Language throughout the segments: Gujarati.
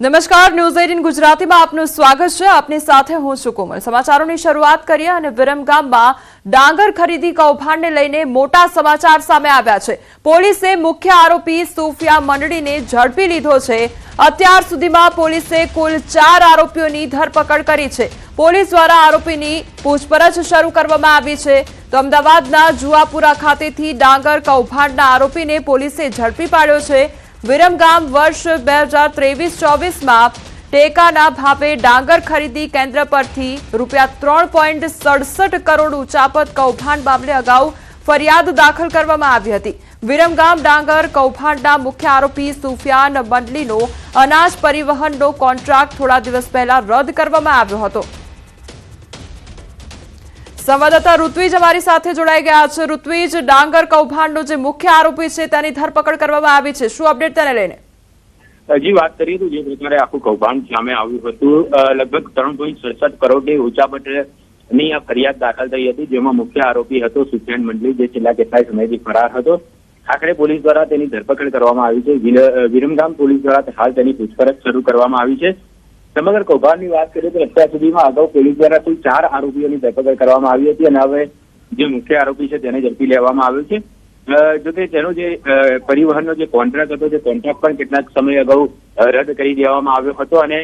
નમસ્કાર, ન્યૂઝ એટીન ગુજરાતીમાં આપનું સ્વાગત છે. આપની સાથે હું છું કોમલ. સમાચારોની શરૂઆત કરીએ અને વિરમગામમાં ડાંગર ખરીદી કૌભાંડને લઈને મોટા સમાચાર સામે આવ્યા છે. પોલીસે મુખ્ય આરોપી સુફિયા મંડળીને ઝડપી લીધો છે. અત્યાર સુધીમાં પોલીસે કુલ ચાર આરોપીઓની ધરપકડ કરી છે. પોલીસ દ્વારા આરોપીની પૂછપરછ શરૂ કરવામાં આવી છે. તો અમદાવાદના જુઆપુરા ખાતેથી ડાંગર કૌભાંડના આરોપીને પોલીસે ઝડપી પાડ્યો છે. વિરમગામ વર્ષ બે હજાર ત્રેવીસ ચોવીસમાં ટેકાના ભાવે ડાંગર ખરીદી કેન્દ્ર પરથી રૂપિયા ત્રણ પોઈન્ટ સડસઠ કરોડ ઉચાપત કૌભાંડ મામલે અગાઉ ફરિયાદ દાખલ કરવામાં આવી હતી. વિરમગામ ડાંગર કૌભાંડના મુખ્ય આરોપી સુફિયાન મંડલીનો અનાજ પરિવહનનો કોન્ટ્રાક્ટ થોડા દિવસ પહેલા રદ કરવામાં આવ્યો હતો. સંવાદદાતા ઋત્વિજ અમારી સાથે જોડાઈ ગયા છે. ઋત્વિજ, ડાંગર કૌભાંડનો જે મુખ્ય આરોપી છે, તેની ધરપકડ કરવામાં આવી છે. શું અપડેટ તેને લઈને? હજી વાત કરીએ તો જે પ્રકારે આખું કૌભાંડ સામે આવ્યું હતું લગભગ ત્રણ પોઈન્ટ સડસઠ કરોડની ઉચાપટની આ ફરિયાદ દાખલ થઈ હતી, જેમાં મુખ્ય આરોપી હતો સુફિયાન મંડલી, જે છેલ્લા કેટલાય સમયથી ફરાર હતો. આખરે પોલીસ દ્વારા તેની ધરપકડ કરવામાં આવી છે. વિરમગામ પોલીસ દ્વારા હાલ તેની પૂછપરછ શરૂ કરવામાં આવી છે. સમગ્ર કૌભાંડની વાત કરીએ તો અત્યાર સુધીમાં અગાઉ પોલીસ દ્વારા કુલ ચાર આરોપીઓની ધરપકડ કરવામાં આવી હતી અને હવે જે મુખ્ય આરોપી છે તેને ઝડપી લેવામાં આવ્યો છે. જોકે તેનો જે પરિવહનનો જે કોન્ટ્રાક્ટ હતો તે કોન્ટ્રાક્ટ પણ કેટલાક સમય અગાઉ રદ કરી દેવામાં આવ્યો હતો અને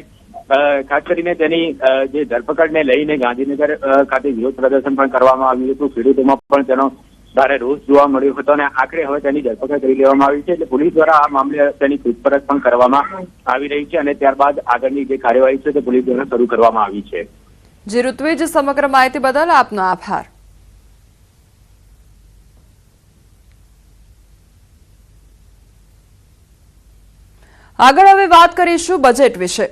ખાસ કરીને તેની જે ધરપકડને લઈને ગાંધીનગર ખાતે વિરોધ પ્રદર્શન પણ કરવામાં આવ્યું હતું. ખેડૂતોમાં પણ તેનો ભારે રોષ જોવા મળ્યો હતો અને આખરે હવે તેની ધરપકડ કરી લેવામાં આવી છે એટલે પોલીસ દ્વારા આ મામલે તેની પૂછપરછ પણ કરવામાં આવી રહી છે અને ત્યારબાદ આગળની જે કાર્યવાહી છે તે પોલીસ દ્વારા શરૂ કરવામાં આવી છે. જે ઋત્વિજ, સમગ્ર માહિતી બદલ આપનો આભાર. આગળ હવે વાત કરીશું બજેટ વિશે.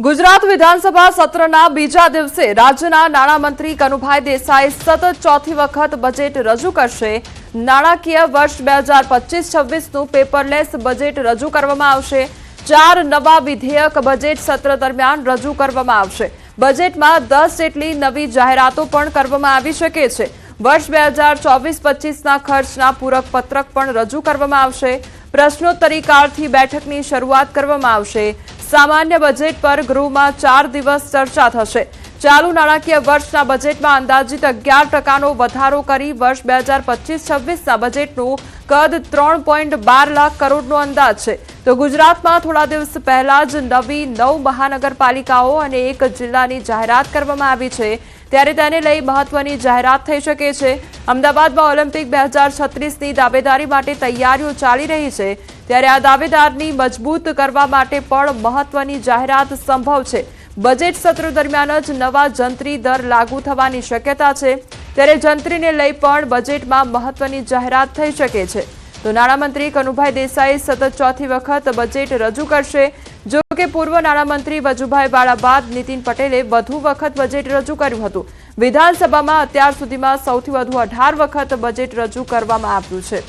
ગુજરાત વિધાનસભા સત્રના બીજા દિવસે રાજ્યના નાણામંત્રી કનુભાઈ દેસાઈ સતત ચોથી વખત બજેટ રજૂ કરશે. નાણાકીય વર્ષ બે હજાર પચીસ છવ્વીસનું પેપરલેસ બજેટ રજૂ કરવામાં આવશે. ચાર નવા વિધેયક બજેટ સત્ર દરમિયાન રજૂ કરવામાં આવશે. બજેટમાં દસ જેટલી નવી જાહેરાતો પણ કરવામાં આવી શકે છે. વર્ષ બે હજાર ચોવીસ પચીસના ખર્ચના પૂરક પત્રક પણ રજૂ કરવામાં આવશે. પ્રશ્નોત્તરી કાળથી બેઠકની શરૂઆત કરવામાં આવશે. સામાન્ય બજેટ પર ગૃહમાં ચાર દિવસ ચર્ચા થશે. ચાલુ નાણાકીય વર્ષના બજેટમાં અંદાજિત અગિયાર ટકાનો વધારો કરી વર્ષ બે હજાર પચીસ છવ્વીસના બજેટનું કદ ત્રણ પોઈન્ટ બાર લાખ કરોડનો અંદાજ છે. તો ગુજરાતમાં થોડા દિવસ પહેલા જ નવી નવ મહાનગરપાલિકાઓ અને એક જિલ્લાની જાહેરાત કરવામાં આવી છે. ત્યારે તેને લઈ મહત્વની જાહેરાત થઈ શકે છે. અમદાવાદમાં ઓલિમ્પિક બે હજાર છત્રીસની દાવેદારી માટે તૈયારીઓ ચાલી રહી છે. ત્યારે આ દાવેદારની મજબૂત કરવા માટે પણ મહત્વની જાહેરાત સંભવ છે. બજેટ સત્ર દરમિયાન જ નવા જંત્રી દર લાગુ થવાની શક્યતા છે. ત્યારે જંત્રીને લઈ પણ બજેટમાં મહત્વની જાહેરાત થઈ શકે છે. તો નાણામંત્રી કનુભાઈ દેસાઈ સતત ચોથી વખત બજેટ રજૂ કરશે. જો કે પૂર્વ નાણામંત્રી વજુભાઈ વાળા બાદ નીતિન પટેલે વધુ વખત બજેટ રજૂ કર્યું હતું. વિધાનસભામાં અત્યાર સુધીમાં સૌથી વધુ અઢાર વખત બજેટ રજૂ કરવામાં આવ્યું છે.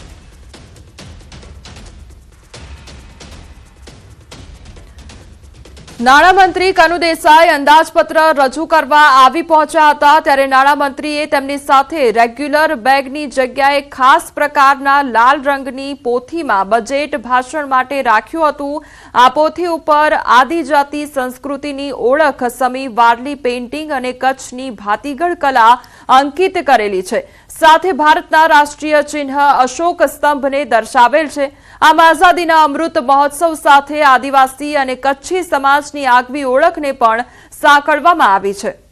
નાણામંત્રી કનુ દેસાઈ અંદાજપત્ર રજૂ કરવા આવી પહોંચ્યા હતા ત્યારે નાણામંત્રીએ તેમની સાથે રેગ્યુલર બેગની જગ્યાએ ખાસ પ્રકારના લાલ રંગની પોથીમાં બજેટ ભાષણ માટે રાખ્યું હતું. આ પોથી ઉપર આદિજાતિ સંસ્કૃતિની ઓળખ સમી વારલી પેઇન્ટિંગ અને કચ્છની ભાતીગળ કલા અંકિત કરેલી છે. સાથે ભારતના રાષ્ટ્રીય ચિહ્ન અશોક સ્તંભને દર્શાવેલ છે. આમ આઝાદીના અમૃત મહોત્સવ સાથે આદિવાસી અને કચ્છી સમાજની આગવી ઓળખને પણ સાંકળવામાં આવી છે.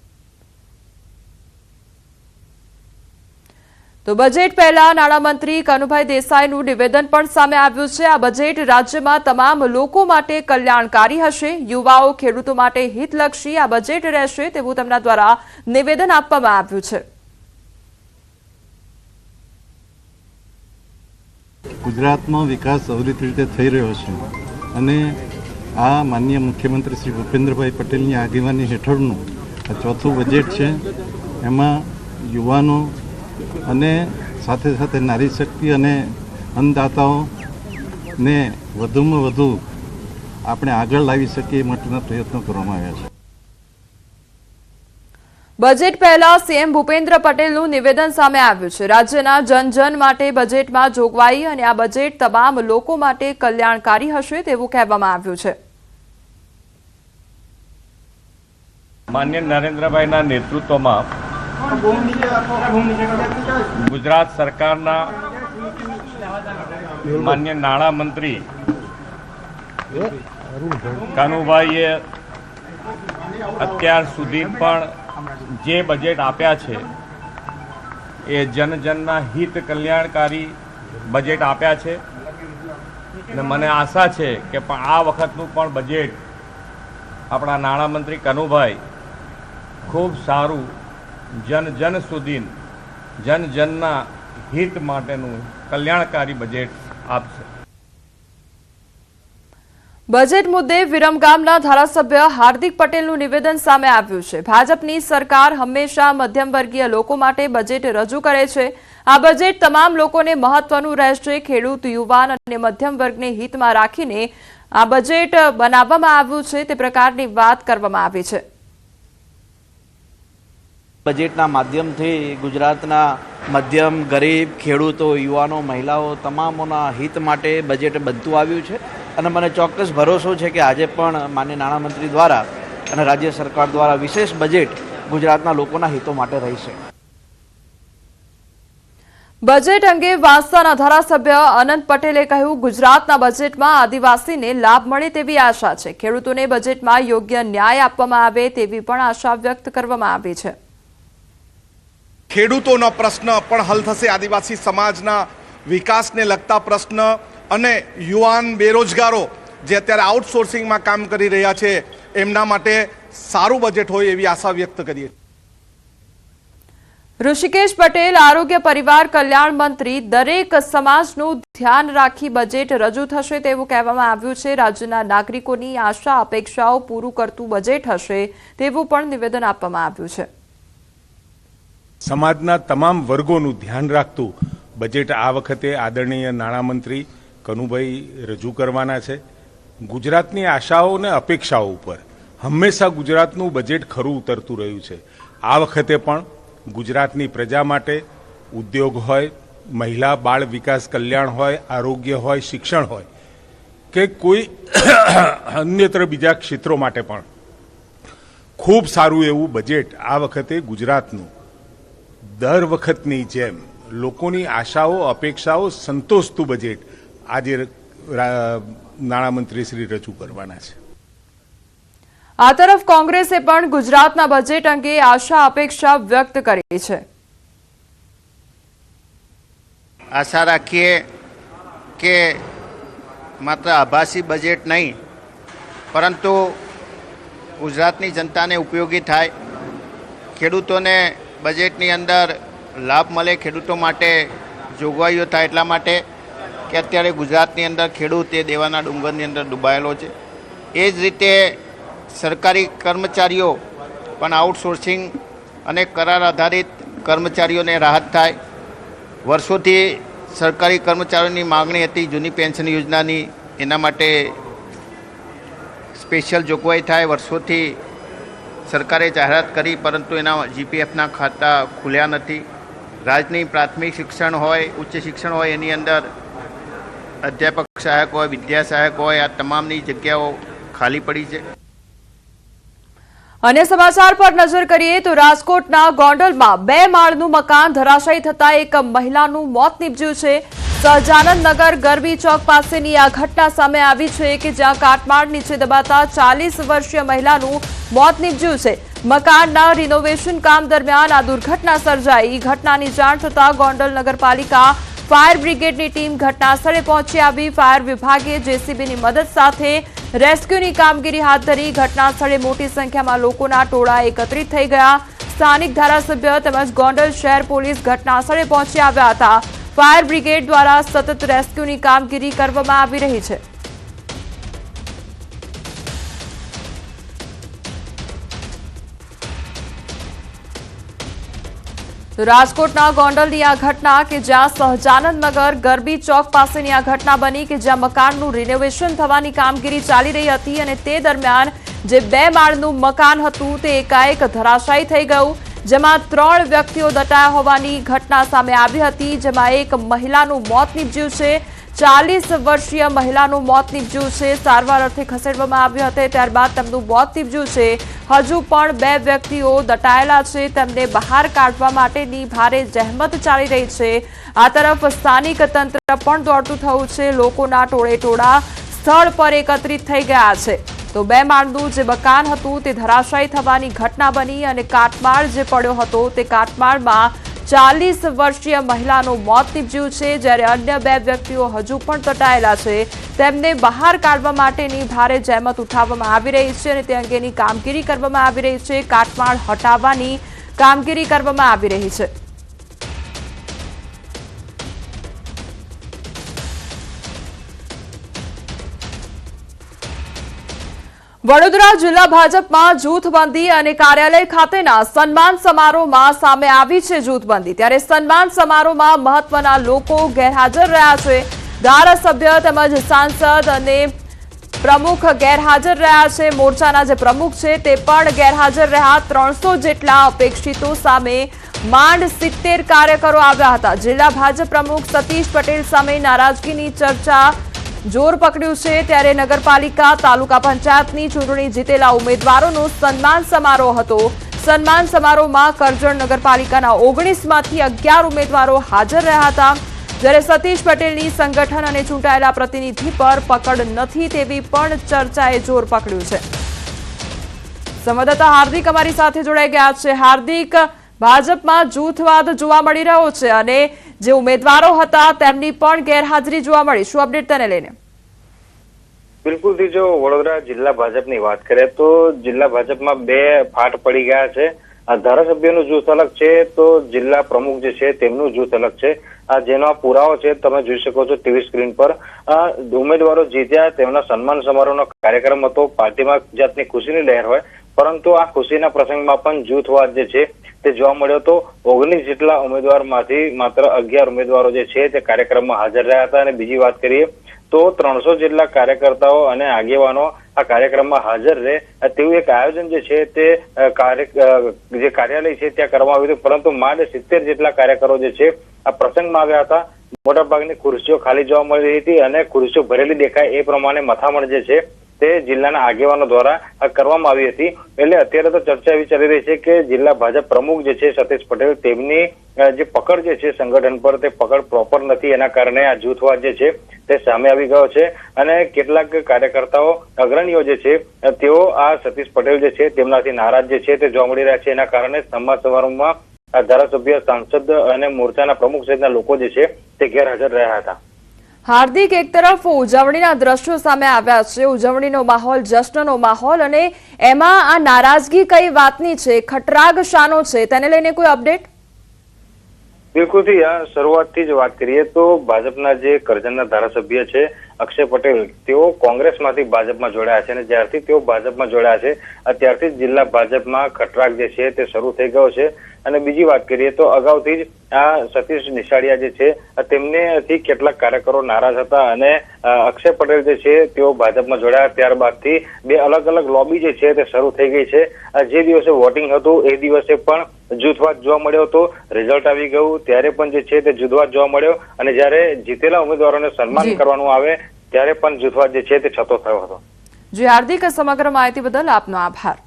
તો બજેટ પહેલા નાણામંત્રી કનુભાઈ દેસાઈનું નિવેદન પણ સામે આવ્યું છે. આ બજેટ રાજ્યમાં તમામ લોકો માટે કલ્યાણકારી હશે. યુવાઓ, ખેડૂતો માટે હિતલક્ષી આ બજેટ રહેશે તેવું તેમના દ્વારા નિવેદન આપવામાં આવ્યું છે. ગુજરાતમાં વિકાસ અવિરત રીતે થઈ રહ્યો છે અને આ માનનીય મુખ્યમંત્રી શ્રી ભૂપેન્દ્રભાઈ પટેલની આગેવાની હેઠળનું આ ચોથું બજેટ છે. એમાં યુવાનો અને સાથે સાથે નારી શક્તિ અને અન્નદાતાઓને વધુમાં વધુ આપણે આગળ લાવી શકીએ એ માટેના પ્રયત્નો કરવામાં આવ્યા છે. બજેટ પહેલા સીએમ ભૂપેન્દ્ર પટેલનું નિવેદન સામે આવ્યું છે. રાજ્યના જન જન માટે બજેટમાં જોગવાઈ અને આ બજેટ તમામ લોકો માટે કલ્યાણકારી હશે તેવું કહેવામાં આવ્યું છે. માન્ય નરેન્દ્રભાઈના નેતૃત્વમાં ગુજરાત સરકારના માન્ય નાણામંત્રી કાનુભાઈએ અત્યાર સુધી પણ જે બજેટ આપ્યા છે, એ જન જનના હિત કલ્યાણકારી બજેટ આપ્યા છે. અને મને આશા છે કે પણ આ વખતનું પણ બજેટ આપણા નાણામંત્રી કનુભાઈ ખૂબ સારું જન જન સુધી જન જનના હિત માટેનું કલ્યાણકારી બજેટ આપશે. બજેટ મુદ્દે વિરમગામના ધારાસભ્ય હાર્દિક પટેલનું નિવેદન સામે આવ્યું છે. ભાજપની સરકાર હંમેશા મધ્યમવર્ગીય લોકો માટે બજેટ રજૂ કરે છે. આ બજેટ તમામ લોકોને મહત્વનું રહેશે. ખેડૂત, યુવાન અને મધ્યમ વર્ગને હિતમાં રાખીને આ બજેટ બનાવવામાં આવ્યું છે. તે પ્રકારની વાત કરવામાં આવી છે. બજેટના માધ્યમથી ગુજરાતના મધ્યમ, ગરીબ, ખેડૂતો, યુવાનો, મહિલાઓ તમામોના હિત માટે બજેટ બનતું આવ્યું છે. અને મને ચોક્કસ ભરોસો છે કે આજે પણ માન્ય નાણામંત્રી દ્વારા અને રાજ્ય સરકાર દ્વારા વિશેષ બજેટ ગુજરાતના લોકોના હિતો માટે રહેશે. બજેટ અંગે વાંસદાના ધારાસભ્ય અનંત પટેલે કહ્યું, ગુજરાતના બજેટમાં આદિવાસીને લાભ મળે તેવી આશા છે. ખેડૂતોને બજેટમાં યોગ્ય ન્યાય આપવામાં આવે તેવી પણ આશા વ્યક્ત કરવામાં આવી છે. ખેડૂતોનો પ્રશ્ન પણ હલ થશે. આદિવાસી સમાજના વિકાસને લગતા પ્રશ્ન અને યુવાન બેરોજગારો જે અત્યારે આઉટસોર્સિંગમાં કામ કરી રહ્યા છે, એમના માટે સારું બજેટ હોય એવી આશા વ્યક્ત કરીએ. ઋષિકેશ પટેલ, આરોગ્ય પરિવાર, કલ્યાણ મંત્રી, દરેક સમાજનું ધ્યાન રાખી બજેટ રજૂ થશે તેવું કહેવામાં આવ્યું છે. રાજ્યના નાગરિકોની આશા, અપેક્ષાઓ પૂરું કરતું બજેટ હશે તેવું પણ નિવેદન આપવામાં આવ્યું છે. સમાજના તમામ વર્ગોનું ધ્યાન રાખતું બજેટ આ વખતે આદરણીય નાણામંત્રી કનુભાઈ રજૂ કરવાના છે. ગુજરાતની આશાઓ અને અપેક્ષાઓ ઉપર હંમેશા ગુજરાતનું બજેટ ખરું ઉતરતું રહ્યું છે. આ વખતે પણ ગુજરાતની પ્રજા માટે ઉદ્યોગ હોય, મહિલા બાળ વિકાસ કલ્યાણ હોય, આરોગ્ય હોય, શિક્ષણ હોય કે કોઈ અન્યત્ર બીજા ક્ષેત્રો માટે પણ ખૂબ સારું એવું બજેટ આ વખતે ગુજરાતનું દર વખતની જેમ લોકોની આશાઓ અપેક્ષાઓ સંતોષતું બજેટ આજે નાણામંત્રી શ્રી રજૂ કરવાના છે. આ તરફ કોંગ્રેસે પણ ગુજરાતના બજેટ અંગે આશા અપેક્ષા વ્યક્ત કરી છે. આશા રાખીએ કે માત્ર આભાસી બજેટ નહીં પરંતુ ગુજરાતની જનતાને ઉપયોગી થાય. ખેડૂતોને બજેટની અંદર લાભ મળે ખેડૂતો માટે, જોગવાઈઓ થાય એટલા માટે કે અત્યારે ગુજરાતની અંદર ખેડૂત એ દેવાના ડુંગરની અંદર ડૂબાયેલો છે. એ જ રીતે સરકારી કર્મચારીઓ પણ આઉટસોર્સિંગ અને કરાર આધારિત કર્મચારીઓને રાહત થાય. વર્ષોથી સરકારી કર્મચારીઓની માગણી હતી જૂની પેન્શન યોજનાની, એના માટે સ્પેશિયલ જોગવાઈ થાય. વર્ષોથી સરકારે જાહેરાત કરી, પરંતુ એના જીપીએફના ખાતા ખુલ્યા નથી. રાજની પ્રાથમિક શિક્ષણ હોય, ઉચ્ચ શિક્ષણ હોય, એની અંદર અધ્યાપક સહાયક હોય, વિદ્યા સહાયક હોય, આ તમામની જગ્યાઓ ખાલી પડી છે. અને સમાચાર પર નજર કરીએ તો રાજકોટના ગોંડલમાં બે માળનું મકાન ધરાશાયી થતા એક મહિલાનું મોત નીપજ્યું છે. સહજાનંદ નગર ગરબી ચોક પાસેની આ ઘટના સામે આવી છે કે જ્યાં કાટમાળ નીચે દબાતા ચાલીસ વર્ષીય મહિલાનું મોત નીપજ્યું છે. મકાનના રિનોવેશન કામ દરમિયાન આ દુર્ઘટના સર્જાઈ. ઘટનાની જાણ થતાં ગોંડલ નગરપાલિકા ફાયર બ્રિગેડની ટીમ ઘટના સ્થળે પહોંચી આવી. ફાયર વિભાગે જેસીબીની મદદ સાથે રેસ્ક્યુની કામગીરી હાથ ધરી ઘટના સ્થળે મોટી સંખ્યામાં લોકોના ટોળા એકત્રિત થઈ ગયા. સ્થાનિક ધારાસભ્ય તેમજ ગોંડલ શહેર પોલીસ ઘટના સ્થળે પહોંચી આવ્યા હતા. ફાયર બ્રિગેડ દ્વારા સતત રેસ્ક્યુની કામગીરી કરવામાં આવી રહી છે. રાજકોટના ગોંડલની આ ઘટના કે જ્યાં સહજાનંદનગર ગરબી ચોક પાસેની આ ઘટના બની કે જ્યાં મકાનનું રિનોવેશન થવાની કામગીરી ચાલી રહી હતી અને તે દરમિયાન જે બે માળનું મકાન હતું તે એકાએક ધરાશાયી થઈ ગયું. જેમાં ત્રણ વ્યક્તિઓ દટાયા હોવાની ઘટના સામે આવી હતી, જેમાં એક મહિલાનું મોત નીપજ્યું છે. ચાલીસ વર્ષીય મહિલાનું મોત નીપજ્યું છે. સારવાર અર્થે ખસેડવામાં આવ્યું હતું. ત્યારબાદ તેમનું મોત નીપજ્યું છે. હજુ પણ બે વ્યક્તિઓ દટાયેલા છે. તેમને બહાર કાઢવા માટેની ભારે જહેમત ચાલી રહી છે. આ તરફ સ્થાનિક તંત્ર પણ દોડતું થયું છે. લોકોના ટોળે ટોળા સ્થળ પર એકત્રિત થઈ ગયા છે. તો બે માળનું જે મકાન હતું તે ધરાશાયી થવાની ઘટના બની અને કાટમાળ જે પડ્યો હતો તે કાટમાળમાં ચાલીસ વર્ષીય મહિલાનું મોત નીપજ્યું છે, જ્યારે અન્ય બે વ્યક્તિઓ હજુ પણ તટાયેલા છે. તેમને બહાર કાઢવા માટેની ભારે જહેમત ઉઠાવવામાં આવી રહી છે અને તે અંગેની કામગીરી કરવામાં આવી રહી છે. કાટમાળ હટાવવાની કામગીરી કરવામાં આવી રહી છે. વડોદરા જિલ્લા ભાજપમાં જૂથબંધી અને કાર્યાલય ખાતેના સન્માન સમારોહમાં સામે આવી છે જૂથબંધી. ત્યારે સન્માન સમારોહમાં મહત્વના લોકો ગેરહાજર રહ્યા છે. ધારાસભ્ય તેમજ સાંસદ અને પ્રમુખ ગેરહાજર રહ્યા છે. મોરચાના જે પ્રમુખ છે તે પણ ગેરહાજર રહ્યા. ત્રણસો જેટલા અપેક્ષિતો સામે માંડ સિત્તેર કાર્યકરો આવ્યા હતા. જિલ્લા ભાજપ પ્રમુખ સતીશ પટેલ સામે નારાજગીની ચર્ચા જોર પકડ્યું છે ત્યારે નગરપાલિકા, તાલુકા પંચાયતની ચૂંટણી જીતેલા ઉમેદવારોનો સન્માન સમારોહ હતો. સન્માન સમારોહમાં કરજણ નગરપાલિકાના ઓગણીસમાંથી અગિયાર ઉમેદવારો હાજર રહ્યા હતા. જ્યારે સતીશ પટેલની સંગઠન અને ચૂંટાયેલા પ્રતિનિધિ પર પકડ નથી તેવી પણ ચર્ચાએ જોર પકડ્યું છે. સંવાદદાતા હાર્દિક અમારી સાથે જોડાઈ ગયા છે. હાર્દિક, ભાજપમાં જૂથવાદ જોવા મળી રહ્યો છે અને જે ઉમેદવારો હતા તેમની પણ ગેરહાજરી જોવા મળી. શું અપડેટ તેને લઈને? બિલકુલથી જો વડોદરા જિલ્લા ભાજપની વાત કરીએ તો જિલ્લા ભાજપમાં બે ફાટ પડી ગયા છે. આ ધારાસભ્યનું જૂથ અલગ છે તો જિલ્લા પ્રમુખ જે છે તેમનું જૂથ અલગ છે. આ જેનો આ પુરાવો છે તમે જોઈ શકો છો ટીવી સ્ક્રીન પર. આ ઉમેદવારો જીત્યા, તેમના સન્માન સમારોહનો કાર્યક્રમ હતો. પાર્ટીમાં જાતની ખુશીની લહેર હોય પરંતુ આ ખુશીના પ્રસંગમાં પણ જૂથવાદ જે છે, તે જોવા મળ્યો હતો ઓગણીસ જેટલા ઉમેદવારમાંથી માત્ર અગિયાર ઉમેદવારો જે છે, તે કાર્યક્રમમાં હાજર રહ્યા હતા. અને બીજી વાત કરીએ તો ત્રણસો જેટલા કાર્યકર્તાઓ અને આગેવાનો આ કાર્યક્રમમાં હાજર રહે. તેવું એક આયોજન જે છે, તે કાર્ય જે કાર્યાલય છે, ત્યાં કરવામાં આવ્યું પરંતુ માંડ સિત્તેર જેટલા કાર્યકરો જે છે, આ પ્રસંગમાં આવ્યા હતા. મોટાભાગની ખુરશીઓ ખાલી જોવા મળી હતી અને ખુરશીઓ ભરેલી દેખાય એ પ્રમાણે મથામણ જે છે તે જિલ્લાના આગેવાનો દ્વારા કરવામાં આવી હતી. એટલે અત્યારે તો ચર્ચા એવી ચાલી રહી છે કે જિલ્લા ભાજપ પ્રમુખ જે છે સતીશ પટેલ, તેમની જે પકડ જે છે સંગઠન પર તે પકડ પ્રોપર નથી. એના કારણે આ જૂથવાદ જે છે તે સામે આવી ગયો છે. અને કેટલાક કાર્યકર્તાઓ, અગ્રણીઓ જે છે તેઓ આ સતીશ પટેલ જે છે તેમનાથી નારાજ જે છે તે જોવા મળી રહ્યા છે. એના કારણે સમાજ સમારોહમાં ધારાસભ્ય, સાંસદ અને મોરચાના પ્રમુખ સહિતના લોકો જે છે તે ગેરહાજર રહ્યા હતા. હાર્દિક એક તરફ ઉજવણીના દ્રશ્યો સામે આવ્યા છે. ઉજવણીનો માહોલ, જશ્નનો માહોલ અને એમાં આ નારાજગી કઈ વાતની છે? ખટરાગ શાનો છે? તેને લઈને કોઈ અપડેટ? બિલકુલથી આ શરૂઆતથી જ વાત કરીએ તો ભાજપના જે કરજણના ધારાસભ્ય છે, અક્ષય પટેલ, તેઓ કોંગ્રેસમાંથી ભાજપમાં જોડાયા છે અને જ્યારથી તેઓ ભાજપમાં જોડાયા છે, અત્યારથી ત્યારથી જ જિલ્લા ભાજપમાં ખટરાક જે છે તે શરૂ થઈ ગયો છે. અને બીજી વાત કરીએ તો અગાઉથી જ આ સતીશ નિશાળિયા જે છે તેમનેથી કેટલાક કાર્યકરો નારાજ હતા અને અક્ષય પટેલ જે છે તેઓ ભાજપમાં જોડાયા. ત્યારબાદથી બે અલગ અલગ લોબી જે છે તે શરૂ થઈ ગઈ છે. જે દિવસે વોટિંગ હતું, એ દિવસે પણ જૂથવાદ જોવા મળ્યો હતો રિઝલ્ટ આવી ગયું. ત્યારે પણ જે છે તે જૂથવાદ જોવા મળ્યો અને જ્યારે જીતેલા ઉમેદવારોને સન્માન કરવાનું આવે ત્યારે પણ જૂથવાદ જે છે તે છતો થયો હતો. જી હાર્દિક સમગ્ર માહિતી બદલ આપનો આભાર.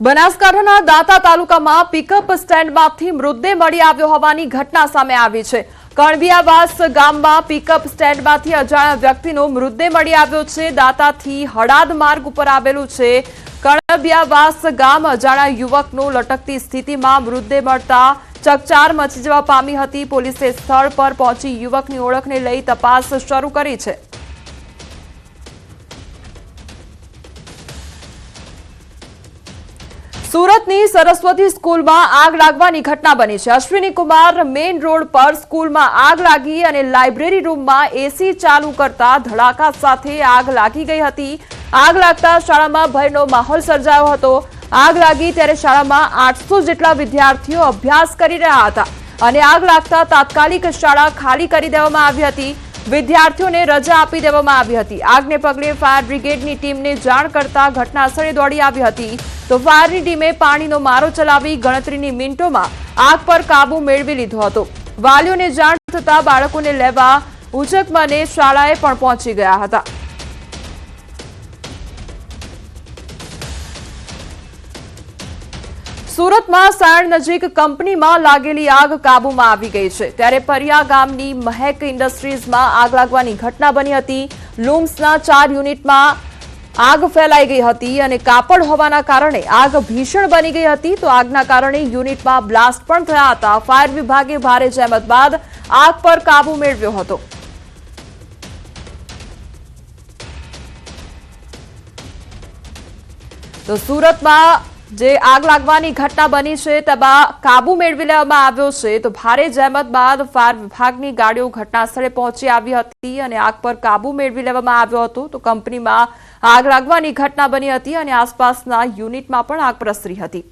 બનાસકાંઠાના દાંતા તાલુકામાં પિકઅપ સ્ટેન્ડમાંથી મૃતદેહ મળી આવ્યો હોવાની ઘટના સામે આવી છે. કણબિયાવાસ ગામમાં પિકઅપ સ્ટેન્ડમાંથી અજાણ્યા વ્યક્તિનો મૃતદેહ મળી આવ્યો છે. દાતાથી હડાદ માર્ગ ઉપર આવેલું છે. કણબિયાવાસ ગામ અજાણ્યા યુવકનો લટકતી સ્થિતિમાં મૃતદેહ મળતા ચકચાર મચી જવા પામી હતી. પોલીસે સ્થળ પર પહોંચી યુવકની ઓળખને લઈ તપાસ શરૂ કરી છે. સુરતની સરસ્વતી સ્કૂલમાં આગ લાગવાની ઘટના બની છે. અશ્વિની કુમાર મેઇન રોડ પર સ્કૂલમાં આગ લાગી અને લાઇબ્રેરી રૂમમાં એસી ચાલુ કરતા ધડાકા સાથે આગ લાગી ગઈ હતી. આગ લાગતા શાળામાં ભયનો માહોલ સર્જાયો હતો. આગ લાગી ત્યારે શાળામાં આઠસો જેટલા વિદ્યાર્થીઓ અભ્યાસ કરી રહ્યા હતા. અને આગ લાગતા તાત્કાલિક શાળા ખાલી કરી દેવામાં આવી હતી. વિદ્યાર્થીઓને રજા આપી દેવામાં આવી હતી. આગને પગલે ફાયર બ્રિગેડની ટીમને જાણ કરતા ઘટનાસ્થળે દોડી આવી હતી. તો ફાયરની ટીમે પાણીનો મારો ચલાવી ગણતરીની મિનિટોમાં આગ પર કાબુ મેળવી લીધો હતો. વાલીઓને જાણ થતા બાળકોને લેવા ઉચકમને શાળાએ પણ પહોંચી ગયા હતા. સુરતમાં સાયણ નજીક કંપનીમાં લાગેલી આગ કાબૂમાં આવી ગઈ છે. ત્યારે પરિયા ગામની મહેક ઇન્ડસ્ટ્રીઝમાં આગ લાગવાની ઘટના બની હતી. લૂમ્સના ચાર યુનિટમાં આગ ફેલાઈ ગઈ હતી અને કાપડ હોવાના કારણે આગ ભીષણ બની ગઈ હતી. તો આગના કારણે યુનિટમાં બ્લાસ્ટ પણ થયા હતા. ફાયર વિભાગે ભારે જહેમત બાદ આગ પર કાબુ મેળવ્યો હતો. તો સુરતમાં જે આગ લાગવાની ઘટના બની છે, તેમાં કાબુ મેળવી લેવામાં આવ્યો છે, તો ભારે જહેમત બાદ ફાયર વિભાગની ગાડીઓ ઘટના સ્થળે પહોંચી આવી હતી અને આગ પર કાબુ મેળવી લેવામાં આવ્યો હતો. તો કંપનીમાં આગ લાગવાની ઘટના બની હતી અને આસપાસના યુનિટમાં પણ આગ પ્રસરી હતી.